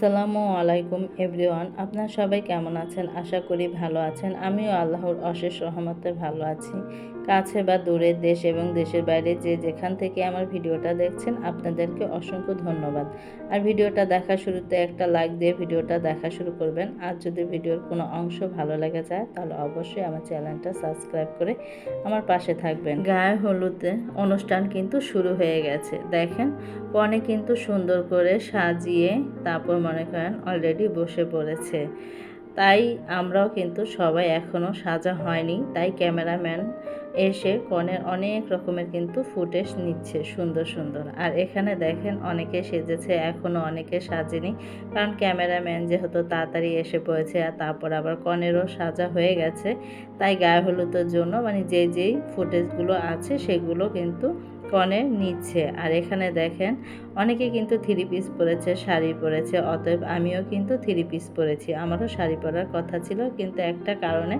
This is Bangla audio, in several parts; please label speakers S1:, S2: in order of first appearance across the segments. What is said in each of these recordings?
S1: আসসালামু আলাইকুম এভরিওয়ান, আপনার সবাই কেমন আছেন? আশা করি ভালো আছেন। আমিও আল্লাহর অশেষ রহমতে ভালো আছি। কাছে বা দূরের দেশ এবং দেশের বাইরে যে যেখান থেকে আমার ভিডিওটা দেখছেন, আপনাদেরকে অসংখ্য ধন্যবাদ। আর ভিডিওটা দেখা শুরুতে একটা লাইক দিয়ে ভিডিওটা দেখা শুরু করবেন। আর যদি ভিডিওর কোনো অংশ ভালো লেগে যায়, তাহলে অবশ্যই আমার চ্যানেলটা সাবস্ক্রাইব করে আমার পাশে থাকবেন। গায়ে হলুদে অনুষ্ঠান কিন্তু শুরু হয়ে গেছে। দেখেন পনে কিন্তু সুন্দর করে সাজিয়ে, তারপর মনে করেন অলরেডি বসে পড়েছে। তাই আমরাও কিন্তু সবাই এখনও সাজা হয়নি। তাই ক্যামেরাম্যান এসে কনের অনেক রকমের কিন্তু ফুটেজ নিচ্ছে সুন্দর সুন্দর। আর এখানে দেখেন অনেকে সেজেছে এখনও অনেকে সাজেনি। কারণ ক্যামেরাম্যান যেহেতু তাড়াতাড়ি এসে পড়েছে আর তারপর আবার কনেরও সাজা হয়ে গেছে, তাই গায়ে হলুদের জন্য মানে যে যেই ফুটেজগুলো আছে সেগুলো কিন্তু কনে নিচ্ছে। আর এখানে দেখেন অনেকে কিন্তু থ্রি পিস পরেছে, শাড়ি পরেছে, অতএব আমিও কিন্তু থ্রি পিস পরেছি। আমারও শাড়ি পরার কথা ছিল, কিন্তু একটা কারণে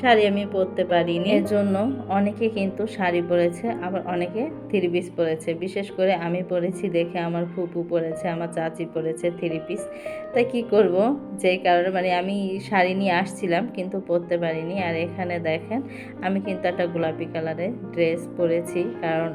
S1: শাড়ি আমি পরতে পারিনি। এর জন্য অনেকে কিন্তু শাড়ি পরেছে, আবার অনেকে থ্রি পিস পরেছে। বিশেষ করে আমি পরেছি দেখে আমার ফুপু পরেছে, আমার চাচি পরেছে থ্রি পিস তাই কি করব? যেই কারণে মানে আমি শাড়ি নিয়ে আসছিলাম, কিন্তু পরতে পারিনি। আর এখানে দেখেন, আমি কিন্তু একটা গোলাপি কালারের ড্রেস পরেছি, কারণ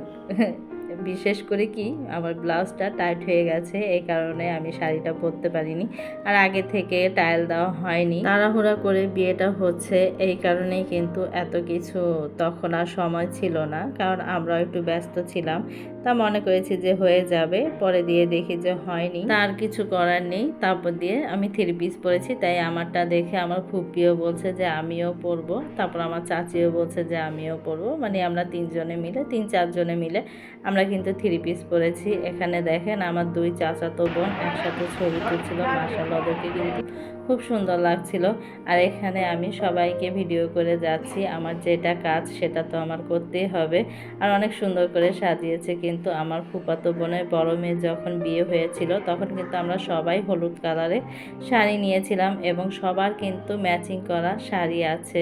S1: বিশেষ করে কি, আমার ব্লাউজটা টাইট হয়ে গেছে এই কারণে আমি শাড়িটা পরতে পারিনি। আর আগে থেকে টাইল দেওয়া হয়নি। তাড়াহুড়া করে বিয়েটা হচ্ছে, এই কারণেই কিন্তু এত কিছু তখন আর সময় ছিল না, কারণ আমরা একটু ব্যস্ত ছিলাম। তা মনে করেছি যে হয়ে যাবে, পরে দিয়ে দেখি যে হয়নি। তার কিছু করার নেই, তারপর দিয়ে আমি থ্রি পিস পরেছি, তাই আমারটা দেখে আমার ফুপিও বলছে যে আমিও পরবো, তারপর আমার চাচিও বলছে যে আমিও পরবো। মানে আমরা তিনজনে মিলে, তিন চারজনে মিলে আমরা কিন্তু থ্রি পিস পরেছি। এখানে দেখেন আমার দুই চাচাতো বোন একসাথে ছবি তুলছিল মাসাল ওদেরকে কিন্তু খুব সুন্দর লাগছিল। আর এখানে আমি সবাইকে ভিডিও করে যাচ্ছি। আমার যেটা কাজ সেটা তো আমার করতেই হবে। আর অনেক সুন্দর করে সাজিয়েছে কিন্তু আমার ফুপাতো বোনের বড় মেয়ে যখন বিয়ে হয়েছিল তখন কিন্তু আমরা সবাই হলুদ কালারে শাড়ি নিয়েছিলাম এবং সবার কিন্তু ম্যাচিং করা শাড়ি আছে।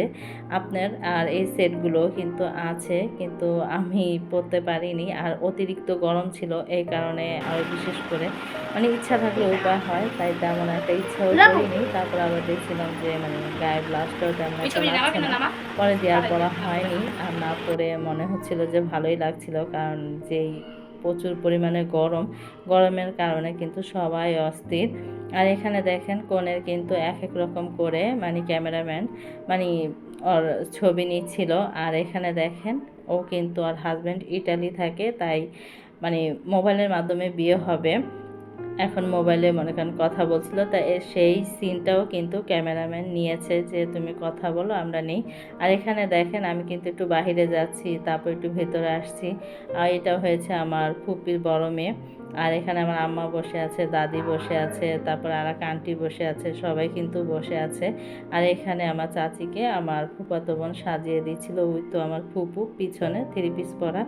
S1: আপনার আর এই সেটগুলো কিন্তু আছে কিন্তু আমি পরতে পারিনি। আর অতিরিক্ত গরম ছিল এই কারণে আরও বিশেষ করে মানে ইচ্ছা থাকলে উপায় হয় তাই তেমন একটা ইচ্ছাও করিনি। তারপর আবার দেখছিলাম যে মানে গায়ে ব্লাউজটাও তেমন একটা পরে দেওয়ার পরা হয়নি। আর না পরে মনে হচ্ছিল যে ভালোই লাগছিল কারণ যেই প্রচুর পরিমাণে গরম গরমের কারণে কিন্তু সবাই অস্থির। আর এখানে দেখেন কোণের কিন্তু এক এক রকম করে মানে ক্যামেরাম্যান মানে ওর ছবি নিচ্ছিল। আর এখানে দেখেন ও কিন্তু আর হাজব্যান্ড ইটালি থাকে তাই মানে মোবাইলের মাধ্যমে বিয়ে হবে। এখন মোবাইলে মনে করেন কথা বলছিল, তা সেই সিনটাও কিন্তু ক্যামেরাম্যান নিয়েছে যে তুমি কথা বলো, আমরা নেই। আর এখানে দেখেন আমি কিন্তু একটু বাহিরে যাচ্ছি, তারপর একটু ভেতরে আসছি। আর এটা হয়েছে আমার ফুপির বড় মেয়ে। আর এখানে আমার আম্মা বসে আছে, দাদি বসে আছে, তারপর আর এক আন্টি বসে আছে, সবাই কিন্তু বসে আছে। আর এখানে আমার চাচিকে আমার ফুপাতো বোন সাজিয়ে দিচ্ছিল, ওই তো আমার ফুপু, পিছনে থ্রি পিস পরা।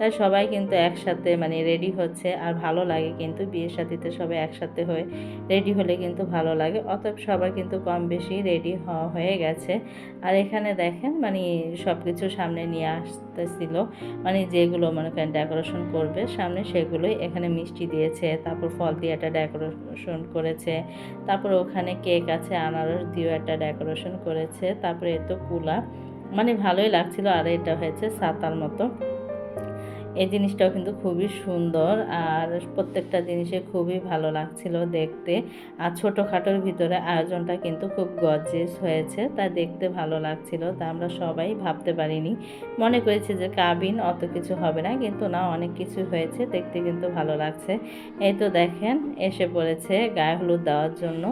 S1: তাই সবাই কিন্তু একসাথে মানে রেডি হচ্ছে, আর ভালো লাগে কিন্তু বিয়ের সাথীতে সবাই একসাথে হয়ে রেডি হলে কিন্তু ভালো লাগে। অতএব সবার কিন্তু কম বেশি রেডি হওয়া হয়ে গেছে। আর এখানে দেখেন মানে সব কিছু সামনে নিয়ে আসতেছিল। মানে যেগুলো মনে করেন ডেকোরেশন করবে, সামনে সেগুলোই এখানে মিষ্টি দিয়েছে, তারপর ফল দিয়ে একটা ডেকোরেশন করেছে, তারপর ওখানে কেক আছে, আনারস দিয়েও একটা ডেকোরেশন করেছে, তারপরে এ তো কুলা। মানে ভালোই লাগছিল, আর এটা হয়েছে সাতার মতো। এই জিনিসটাও কিন্তু খুবই সুন্দর আর প্রত্যেকটা জিনিসে খুবই ভালো লাগছিল দেখতে। আর ছোটোখাটোর ভিতরে আয়োজনটা কিন্তু খুব গর্জেস হয়েছে, তা দেখতে ভালো লাগছিল, তা আমরা সবাই ভাবতে পারিনি। মনে করেছি যে কাবিন অত কিছু হবে না, কিন্তু না, অনেক কিছু হয়েছে, দেখতে কিন্তু ভালো লাগছে। এই তো দেখেন, এসে পড়েছে গায়ে হলুদ দেওয়ার জন্য।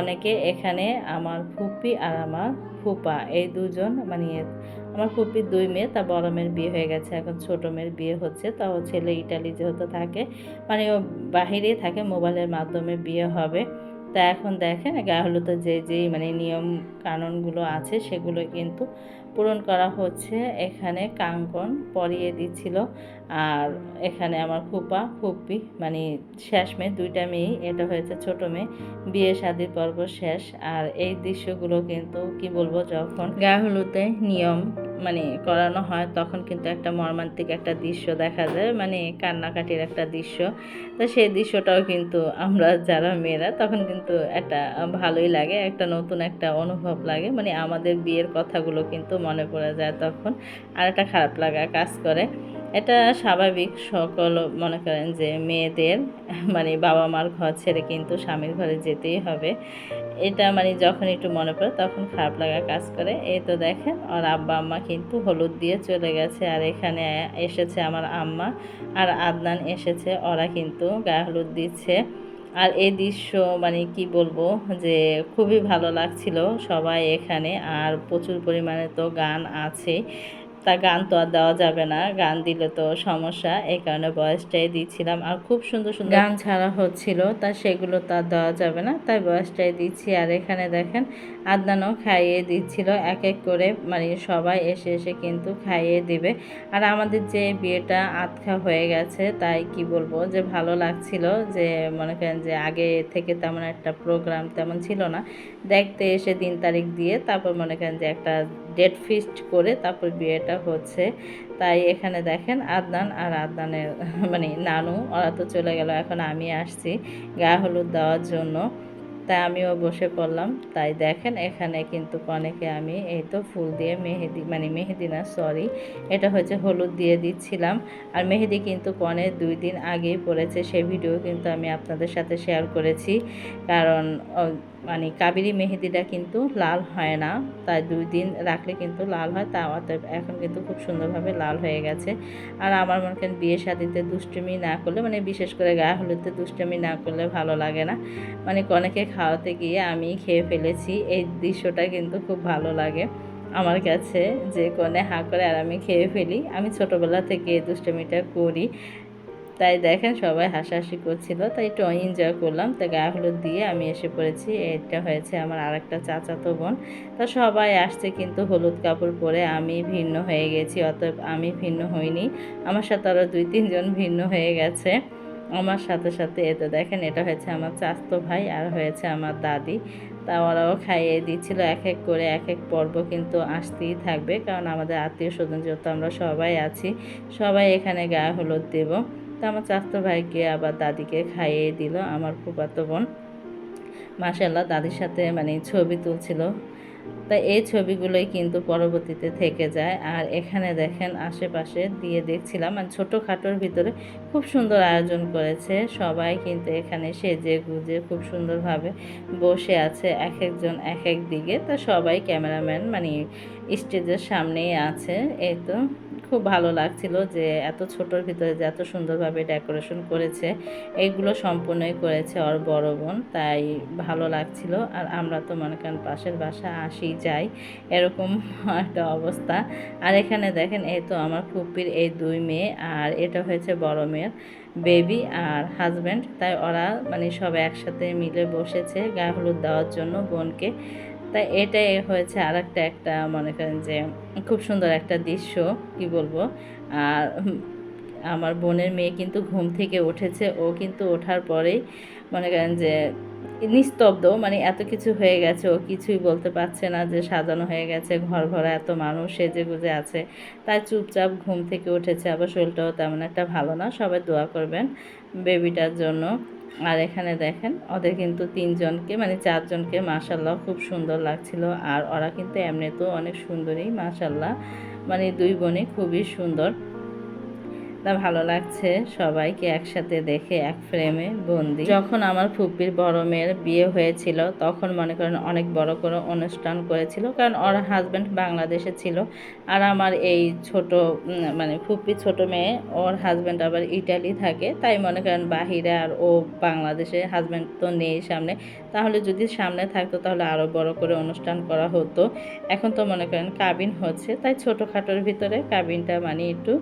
S1: অনেকে এখানে আমার ফুপি আর আমার ফুপা, এই দুজন মানে আমার ফুপির দুই মেয়ে, তা বড় মেয়ের বিয়ে হয়ে গেছে, এখন ছোট মেয়ের বিয়ে হচ্ছে তাও ছেলে ইটালি যেহেতু থাকে মানে ও বাহিরেই থাকে, মোবাইলের মাধ্যমে বিয়ে হবে। তা এখন দেখেন, গায়ে হলুদের যে যেই মানে নিয়ম কানুনগুলো আছে, সেগুলো কিন্তু পূরণ করা হচ্ছে। এখানে কাঙ্কন পরিয়ে দিচ্ছিল। আর এখানে আমার খুপা ফুপি মানে শেষ মেয়ে, দুইটা মেয়েই, এটা হয়েছে ছোট মেয়ে, বিয়ে শাদির পর্ব শেষ। আর এই দৃশ্যগুলো কিন্তু, কি বলব, যখন গা হলুদে নিয়ম মানে করানো হয়, তখন কিন্তু একটা মর্মান্তিক একটা দৃশ্য দেখা যায় মানে কান্নাকাটির একটা দৃশ্য। তো সেই দৃশ্যটাও কিন্তু আমরা যারা মেয়েরা, তখন কিন্তু একটা ভালোই লাগে, একটা নতুন একটা অনুভব লাগে। মানে আমাদের বিয়ের কথাগুলো কিন্তু মনে পড়ে যায় তখন, আর একটা খারাপ লাগা কাজ করে। এটা স্বাভাবিক, সকল মনে করেন যে মেয়েদের মানে বাবা মার ঘর ছেড়ে কিন্তু স্বামীর ঘরে যেতেই হবে। এটা মানে যখন একটু মনে পড়ে তখন খারাপ লাগা কাজ করে। এই তো দেখেন আর আব্বা আম্মা কিন্তু হলুদ দিয়ে চলে গেছে। আর এখানে এসেছে আমার আম্মা আর আদনান এসেছে। ওরা কিন্তু গায়ে হলুদ দিচ্ছে। আর এই দৃশ্য মানে কি বলব যে খুবই ভালো লাগছিল সবাই এখানে। আর প্রচুর পরিমাণে তো গান আছে। তা গান তো আর দেওয়া যাবে না। গান দিলে তো সমস্যা, এই কারণে বয়সটাই দিচ্ছিলাম। আর খুব সুন্দর সুন্দর গান ছাড়া হচ্ছিল, তা সেগুলো তো আর দেওয়া যাবে না, তাই বয়সটাই দিচ্ছি। আর এখানে দেখেন, আদনানও খাইয়ে দিচ্ছিল এক এক করে মানে সবাই এসে এসে কিন্তু খাইয়ে দিবে। আর আমাদের যে বিয়েটা আতখা হয়ে গেছে, তাই কি বলব, যে ভালো লাগছিল, যে মনে করেন যে আগে থেকে তেমন একটা প্রোগ্রাম তেমন ছিল না। দেখতে এসে দিন তারিখ দিয়ে, তারপর মনে করেন যে একটা ডেট ফিস্ট করে তারপর বিয়েটা হচ্ছে। তাই এখানে দেখেন আদনান আর আদনানের মানে নানু, ওরা তো চলে গেল, এখন আমি আসছি গা হলুদ দেওয়ার জন্য। তাই আমিও বসে পড়লাম। তাই দেখেন এখানে কিন্তু কনেকে আমি এই তো ফুল দিয়ে মেহেদি মানে মেহেদি না সরি এটা হচ্ছে হলুদ দিয়ে দিচ্ছিলাম। আর মেহেদি কিন্তু কনে দুই দিন আগেই পড়েছে সেই ভিডিও কিন্তু আমি আপনাদের সাথে শেয়ার করেছি। কারণ মানে কাবেরি মেহেদিটা কিন্তু লাল হয় না। তাই দুই দিন রাখলে কিন্তু লাল হয়। তা এখন কিন্তু খুব সুন্দরভাবে লাল হয়ে গেছে। আর আমার মনে করেন বিয়ে শাদিতে দুষ্টুমি না করলে মানে বিশেষ করে গায়ে হলুদে দুষ্টুমি না করলে ভালো লাগে না। মানে কনেকে খাওয়াতে গিয়ে আমি খেয়ে ফেলেছি। এই দৃশ্যটা কিন্তু খুব ভালো লাগে আমার কাছে। যে কনে হা করে আর আমি খেয়ে ফেলি। আমি ছোটোবেলা থেকে দুষ্টমিটা করি। তাই দেখেন সবাই হাসাহাসি করছিল, তাই একটু এনজয় করলাম। তাই গায়ে হলুদ দিয়ে আমি এসে পড়েছি, এটা হয়েছে আমার আরেকটা চাচাতো বোন। তা সবাই আসছে কিন্তু হলুদ কাপড় পরে, আমি ভিন্ন হয়ে গেছি, অতএব আমি ভিন্ন হইনি। আমার সাথে আরও দুই, তিনজন ভিন্ন হয়ে গেছে। আমার সাথে সাথে এতে দেখেন, এটা হয়েছে আমার চাস্তো ভাই আর হয়েছে আমার দাদি। তা ওরাও খাইয়ে দিচ্ছিল, এক এক করে এক এক পর্ব কিন্তু আসতেই থাকবে, কারণ আমাদের আত্মীয় স্বজন যেহেতু আমরা সবাই আছি, সবাই এখানে গায়ে হলুদ দেবো। তো আমার চাস্তো ভাইকে, আবার দাদিকে খাইয়ে দিল, আমার ফুপাতো বোন। মাসাল্লাহ দাদির সাথে মানে ছবি তুলছিল। তা এই ছবিগুলোই কিন্তু পরবর্তীতে থেকে যায়। আর এখানে দেখেন আশেপাশে দিয়ে দেখছিলাম মানে ছোটোখাটোর ভিতরে খুব সুন্দর আয়োজন করেছে। সবাই কিন্তু এখানে সেজে গুজে খুব সুন্দরভাবে বসে আছে এক একজন এক এক দিকে। তা সবাই ক্যামেরাম্যান মানে স্টেজের সামনেই আছে। এই তো খুব ভালো লাগছিল যে এত ছোটোর ভিতরে যে এত সুন্দরভাবে ডেকোরেশন করেছে। এইগুলো সম্পূর্ণই করেছে ওর বড় বোন, তাই ভালো লাগছিল। আর আমরা তো মনে করেন পাশের বাসা আসি যাই এরকম একটা অবস্থা। আর এখানে দেখেন, এই তো আমার ফুপির এই দুই মেয়ে, আর এটা হয়েছে বড় মেয়ের বেবি আর হাজব্যান্ড। তাই ওরা মানে সব একসাথে মিলে বসেছে গায়ে হলুদ দেওয়ার জন্য বোনকে। তাই এটাই হয়েছে আর একটা একটা মনে করেন যে খুব সুন্দর একটা দৃশ্য, কি বলব? আর আমার বোনের মেয়ে কিন্তু ঘুম থেকে উঠেছে। ও কিন্তু ওঠার পরেই মনে করেন যে নিস্তব্ধ মানে এত কিছু হয়ে গেছে, ও কিছুই বলতে পারছে না যে সাজানো হয়ে গেছে, ঘর ভরা এত মানুষ, সেজে গুজে আছে। তাই চুপচাপ ঘুম থেকে উঠেছে, আবার শরীরটাও তেমন একটা ভালো না, সবাই দোয়া করবেন বেবিটার জন্য। আর এখানে দেখেন, ওদের কিন্তু তিনজনকে মানে চারজনকে মাশাল্লাহ খুব সুন্দর লাগছিল। আর ওরা কিন্তু এমনিতেও অনেক সুন্দরী মাশাল্লাহ মানে দুই বোনে খুবই সুন্দর। তা ভালো লাগছে সবাইকে একসাথে দেখে এক ফ্রেমে বন্দি। যখন আমার ফুপির বড় মেয়ের বিয়ে হয়েছিল, তখন মনে করেন অনেক বড় করে অনুষ্ঠান করেছিল, কারণ ওর হাজব্যান্ড বাংলাদেশে ছিল আর আমার এই ছোট মানে ফুপির ছোট মেয়ে, ওর হাজব্যান্ড আবার ইটালি থাকে, তাই মনে করেন বাহিরে আর ও বাংলাদেশে হাজব্যান্ড তো নেই সামনে। তাহলে যদি সামনে থাকতো তাহলে আরও বড় করে অনুষ্ঠান করা হতো। এখন তো মনে করেন কাবিন হচ্ছে, তাই ছোটোখাটোর ভিতরে কাবিনটা মানে একটু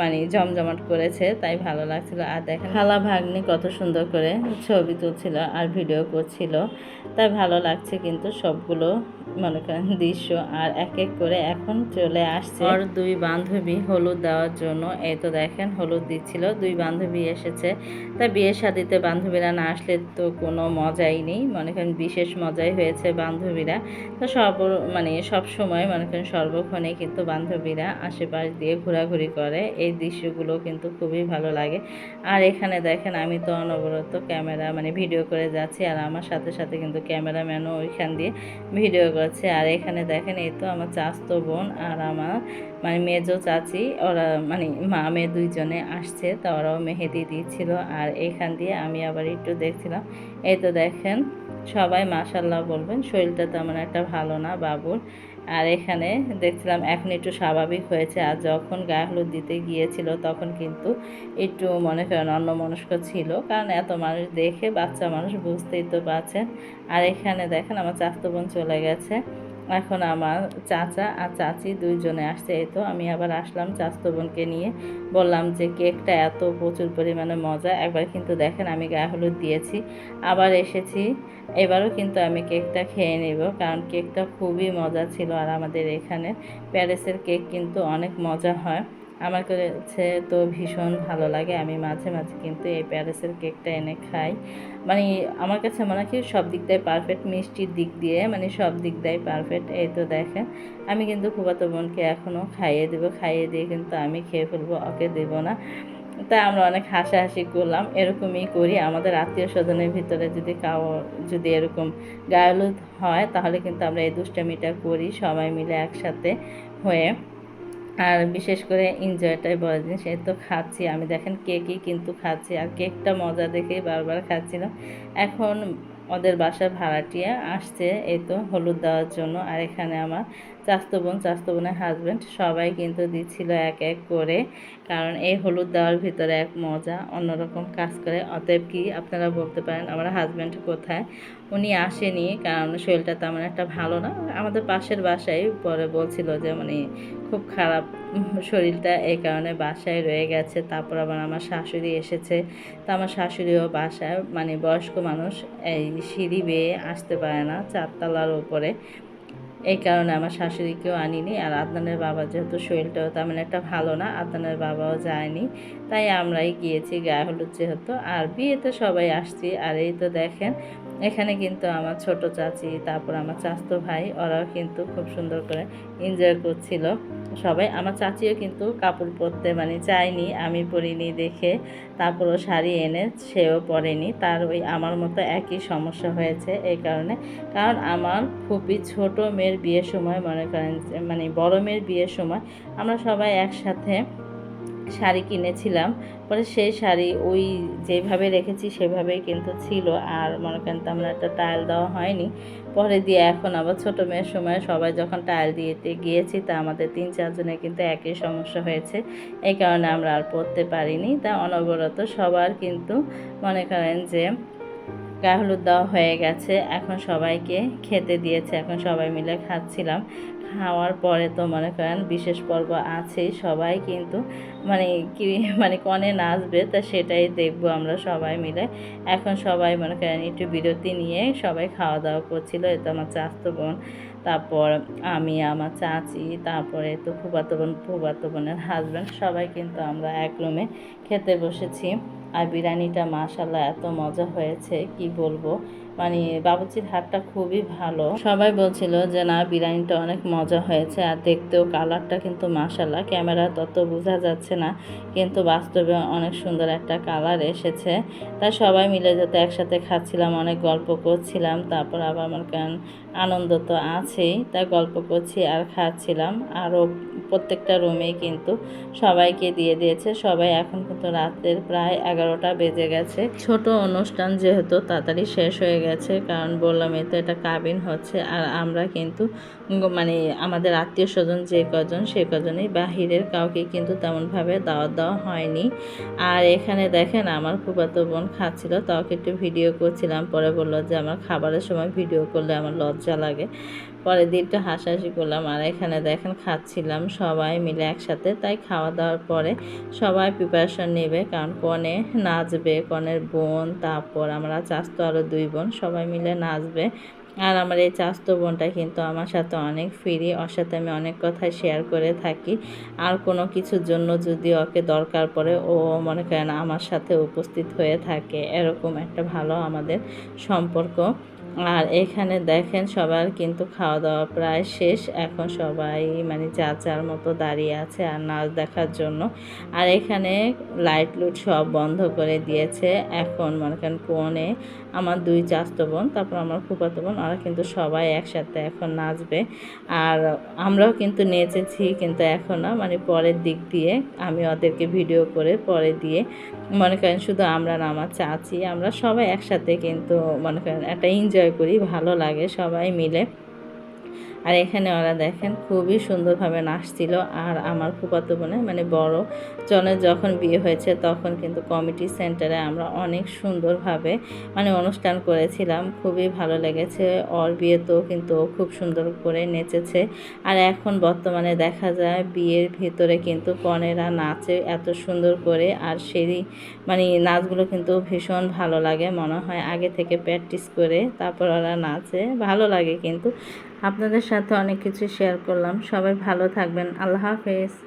S1: মানে জমজম জমজমাট করেছে, তাই ভালো লাগছিল। আর দেখেন খালা ভাগ্নি কত সুন্দর করে ছবি তুলছিল আর ভিডিও করছিল। তাই ভালো লাগছে কিন্তু সবগুলো, মনে করেন, দৃশ্য। আর এক এক করে এখন চলে আসছে ওর দুই বান্ধবী হলুদ দেওয়ার জন্য। এই তো দেখেন, হলুদ দিচ্ছিল, দুই বান্ধবী এসেছে। তাই বিয়ের শাদিতে বান্ধবীরা না আসলে তো কোনো মজাই নেই। মনে করেন, বিশেষ মজাই হয়েছে বান্ধবীরা। তো সব মানে সব সময় মনে করেন, সর্বক্ষণে কিন্তু বান্ধবীরা আশেপাশ দিয়ে ঘোরাঘুরি করে। এই দৃশ্যগুলো কিন্তু খুবই ভালো লাগে। আর এখানে দেখেন আমি তো অনবরত ক্যামেরা মানে ভিডিও করে যাচ্ছি আর আমার সাথে সাথে কিন্তু ক্যামেরাম্যানও ওইখান দিয়ে ভিডিও করছে। আর এখানে দেখেন এই তো আমার চাস্তো বোন আর আমার মানে মেজো চাচি, ওরা মানে মা, মেয়ে দুইজনে আসছে তা ওরাও মেহেদি দিচ্ছিল। আর এখান দিয়ে আমি আবার একটু দেখছিলাম, এই তো দেখেন সবাই মাশাল্লাহ বলবেন, শরীরটা তেমন একটা ভালো না বাবুর। আর এখানে দেখছিলাম এখন একটু স্বাভাবিক হয়েছে, আর যখন গায়ে হলুদ দিতে গিয়েছিল তখন কিন্তু একটু মনে করেন অন্য মনস্ক ছিল। কারণ এত মানুষ দেখে বাচ্চা মানুষ বুঝতেই তো পারছেন। আর এখানে দেখেন আমার চাস্ত বোন চলে গেছে। এখন আমার চাচা আর চাচি দুইজনে আসছে, এই তো আমি আবার আসলাম চাচতো বোনকে নিয়ে। বললাম যে কেকটা এত প্রচুর পরিমাণে মজা, একবার কিন্তু দেখেন আমি গায়ে হলুদ দিয়েছি। আবার এসেছি, এবারও কিন্তু আমি কেকটা খেয়ে নেব, কারণ কেকটা খুবই মজা ছিল আর আমাদের এখানে প্যারিসের কেক কিন্তু অনেক মজা হয়। আমার কাছে তো ভীষণ ভালো লাগে। আমি মাঝে মাঝে কিন্তু এই প্যারিসের কেকটা এনে খাই। মানে আমার কাছে মনে হয় সব দিক দিয়ে পারফেক্ট মিষ্টির দিক দিয়ে মানে সব দিক দিয়ে পারফেক্ট এই তো দেখেন, আমি কিন্তু খুবাতো বোনকে এখনও খাইয়ে দেবো, খাইয়ে দিয়ে কিন্তু আমি খেয়ে ফেলব, ওকে দেবো না। তাই আমরা অনেক হাসাহাসি করলাম, এরকমই করি। আমাদের আত্মীয় স্বজনের ভিতরে যদি কাউ, যদি এরকম গায়লুদ হয়, তাহলে কিন্তু আমরা এই দুষ্টামিটা করি সবাই মিলে একসাথে হয়ে। আর বিশেষ করে এনজয়টাই বড় জিনিস, এই তো খাচ্ছি। আমি দেখেন কেকই কিন্তু খাচ্ছি, আর কেকটা মজা দেখেই বারবার খাচ্ছিলাম। এখন ওদের বাসা ভাড়াটিয়া আসছে, এই তো হলুদ দেওয়ার জন্য। আর এখানে আমার চাস্তো বোন, চাস্তো বোনের হাজব্যান্ড সবাই কিন্তু দিচ্ছিল এক এক করে। কারণ এই হলুদ দেওয়ার ভিতরে এক মজা, অন্যরকম কাজ করে। অতএব কি আপনারা বলতে পারেন আমার হাজব্যান্ড কোথায়? উনি আসেনি, কারণ শরীরটা তেমন একটা ভালো না। আমাদের পাশের বাসায় পরে বলছিল যে মানে খুব খারাপ শরীরটা এই কারণে বাসায় রয়ে গেছে। তারপর আবার আমার শাশুড়ি এসেছে। তা আমার শাশুড়িও বাসায় মানে বয়স্ক মানুষ, এই সিঁড়ি বেয়ে আসতে পারে না, চারতলার ওপরে এই কারণে আমার শাশুড়িকেও আনিনি। আর আদনানের বাবা যেহেতু শরীরটাও তেমন একটা ভালো না, আদনানের বাবাও যায়নি, তাই আমরাই গিয়েছি গায়ে হলুদ যেহেতু। আর বিয়েতে সবাই আসছি, আর এই তো দেখেন, এখানে কিন্তু আমার ছোট চাচি, তারপর আমার চাস্তো ভাই, ওরাও কিন্তু খুব সুন্দর করে এনজয় করছিল। সবাই, আমার চাচিও কিন্তু কাপড় পরতে মানে চায়নি, আমি পরিনি দেখে, তারপরও শাড়ি এনে সেও পরেনি। তার ওই আমার মতো একই সমস্যা হয়েছে এই কারণে। কারণ আমার খুবই ছোট মেয়ের বিয়ের সময়, মনে করেন মানে বড় মেয়ের বিয়ের সময় আমরা সবাই একসাথে শাড়ি কিনেছিলাম। পরে সেই শাড়ি ওই যেভাবে রেখেছি সেভাবেই কিন্তু ছিল। আর মনে করেন তেমন একটা টাইল দেওয়া হয়নি। পরে দিয়ে এখন আবার ছোটো মেয়ের সময় সবাই যখন টাইল দিয়েতে গিয়েছি, তা আমাদের তিন চারজনের কিন্তু একই সমস্যা হয়েছে। এই কারণে আমরা আর পরতে পারিনি। তা অনবরত সবার কিন্তু মনে করেন যে গায়ে হলুদ দেওয়া হয়ে গেছে। এখন সবাইকে খেতে দিয়েছে। এখন সবাই মিলে খাচ্ছিলাম। খাওয়ার পরে তো মনে করেন বিশেষ পর্ব আছেই। সবাই কিন্তু মানে কি মানে কনে নাচবে তা সেটাই দেখব আমরা সবাই মিলে। এখন সবাই মনে করেন একটু বিরতি নিয়ে সবাই খাওয়া দাওয়া করছিল। এ তো আমার চাস্তো বোন, তারপর আমি, আমার চাচি, তারপরে তো ফুবাতো বোন ফুবাতো বোনের হাজব্যান্ড সবাই কিন্তু আমরা এক রুমে খেতে বসেছি। আর বিরিয়ানিটা মাশাল্লাহ এত মজা হয়েছে, কি বলব? মানে বাবুচির হাতটা খুবই ভালো। সবাই বলছিল যে, না, বিরিয়ানিটা অনেক মজা হয়েছে আর দেখতেও কালারটা কিন্তু মাশাল্লাহ ক্যামেরা তত বোঝা যাচ্ছে না, কিন্তু বাস্তবে অনেক সুন্দর একটা কালার এসেছে। তাই সবাই মিলে যাতে একসাথে খাচ্ছিলাম, অনেক গল্প করছিলাম, তারপর আবার আমার কেন আনন্দ তো আছেই, তাই গল্প করছি আর খাচ্ছিলাম। আরও প্রত্যেকটা রুমেই কিন্তু সবাইকে দিয়ে দিয়েছে। সবাই এখন কিন্তু রাতের প্রায় এগারোটা বেজে গেছে। ছোট অনুষ্ঠান যেহেতু তাড়াতাড়ি শেষ হয়ে গেছে, কারণ বললাম তো এটা কাবিন হচ্ছে। আর আমরা কিন্তু মানে আমাদের আত্মীয় স্বজন যে কজন, সে কজনই বাহিরের কাউকে কিন্তু তেমনভাবে দাওয়াত দেওয়া হয়নি। আর এখানে দেখেন আমার ফুফাতো বোন খাচ্ছিল তাকে একটু ভিডিও করছিলাম। পরে বলল যে, আমার খাবারের সময় ভিডিও করলে আমার লজ্জা লাগে। পরের দিনটা হাসাহাসি করলাম আর এখানে দেখেন খাচ্ছিলাম সবাই মিলে একসাথে, তাই খাওয়া দাওয়ার পরে সবাই প্রিপারেশন নেবে কারণ কনে নাচবে, কনের বোন, তারপর আমরা চাস্তো আরও দুই বোন সবাই মিলে নাচবে। আর আমার এই চাস্তো বোনটা কিন্তু আমার সাথে অনেক ফ্রি ওর সাথে আমি অনেক কথাই শেয়ার করে থাকি। আর কোনো কিছুর জন্য যদি ওকে দরকার পড়ে, ও মনে করেন আমার সাথে উপস্থিত হয়ে থাকে। এরকম একটা ভালো আমাদের সম্পর্ক। আর এখানে দেখেন সবার কিন্তু খাওয়া দাওয়া প্রায় শেষ। এখন সবাই মানে যা যার মতো দাঁড়িয়ে আছে আর নাচ দেখার জন্য। আর এখানে লাইট লুট সব বন্ধ করে দিয়েছে। এখন মনে করেন কোণে আমার দুই চাস্ত বোন, তারপর আমার ফুপাতো বোন, ওরা কিন্তু সবাই একসাথে এখন নাচবে। আর আমরাও কিন্তু নেচেছি, কিন্তু এখন না মানে পরের দিক দিয়ে আমি ওদেরকে ভিডিও করে পরে দিয়ে মনে করেন শুধু আমরা না, আমার চাচি, আমরা সবাই একসাথে কিন্তু মনে করেন একটা এনজয় করি ভালো লাগে সবাই মিলে। আর এখানে ওরা দেখেন খুবই সুন্দরভাবে নাচছিল আর আমার ফুপাতো বোনে মানে বড় জনের যখন বিয়ে হয়েছে তখন কিন্তু কমিটি সেন্টারে আমরা অনেক সুন্দরভাবে মানে অনুষ্ঠান করেছিলাম। খুবই ভালো লেগেছে। ওর বিয়েতেও কিন্তু খুব সুন্দর করে নেচেছে। আর এখন বর্তমানে দেখা যায় বিয়ের ভিতরে কিন্তু কনেরা নাচে এত সুন্দর করে আর সেই মানে নাচগুলো কিন্তু ভীষণ ভালো লাগে মনে হয়। আগে থেকে প্র্যাকটিস করে তারপর ওরা নাচে। ভালো লাগে কিন্তু। আপনাদের সাথে অনেক কিছু শেয়ার করলাম। সবাই ভালো থাকবেন। আল্লাহ হাফেজ।